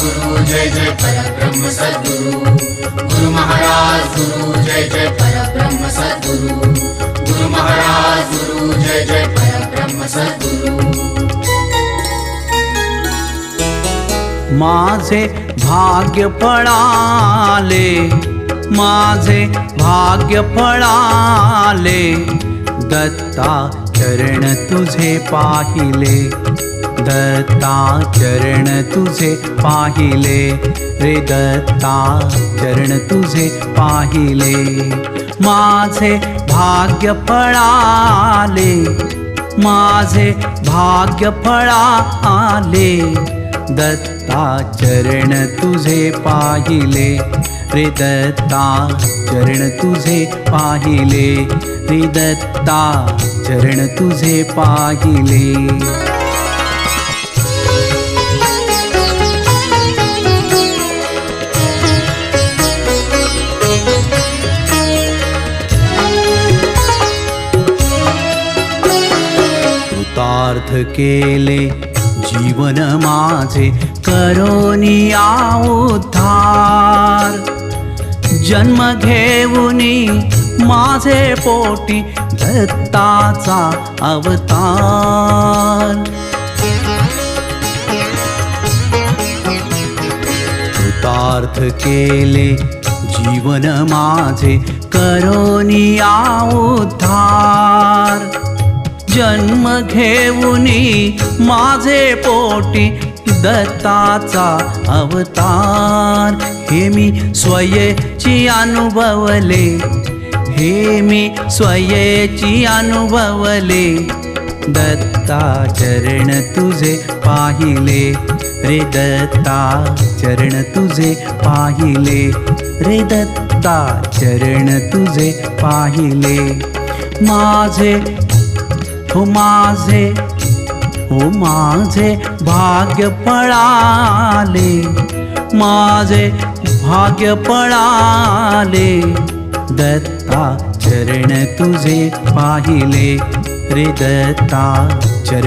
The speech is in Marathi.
गुरु जय जय परब्रह्म सद्गुरु। गुरु महाराज गुरु जय जय परब्रह्म सद्गुरु। गुरु महाराज गुरु जय जय परब्रह्म सद्गुरु। माझे भाग्य फळाले माझे भाग्य फळाले दत्ता चरण तुझे पाहिले। दत्ता चरण तुझे पाहिले. रे दत्ता चरण तुझे पाहिले. माझे भाग्य फळाले. माझे भाग्य फळाले. दत्ता चरण तुझे पाहिले. रे दत्ता चरण तुझे पाहिले. रे दत्ता चरण तुझे पाहिले. कृतार्थ केले जीवन माझे करोनिया उद्धार. जन्म घेऊनी माझे पोटी दत्ताचा अवतार. कृतार्थ केले जीवन माझे करोनिया उद्धार. जन्म घेऊनी माझे पोटी दत्ताचा अवतार. हे मी स्वयेची अनुभवले. हे मी स्वयेची अनुभवले. दत्ता चरण तुझे पाहिले. रे दत्ता चरण तुझे पाहिले. रे दत्ता चरण तुझे पाहिले. माझे हो माझे हो माझे भाग्य पळाले माझे भाग्य पळाले. दत्ता चरण तुझे पाहिले रे दत्ता चरण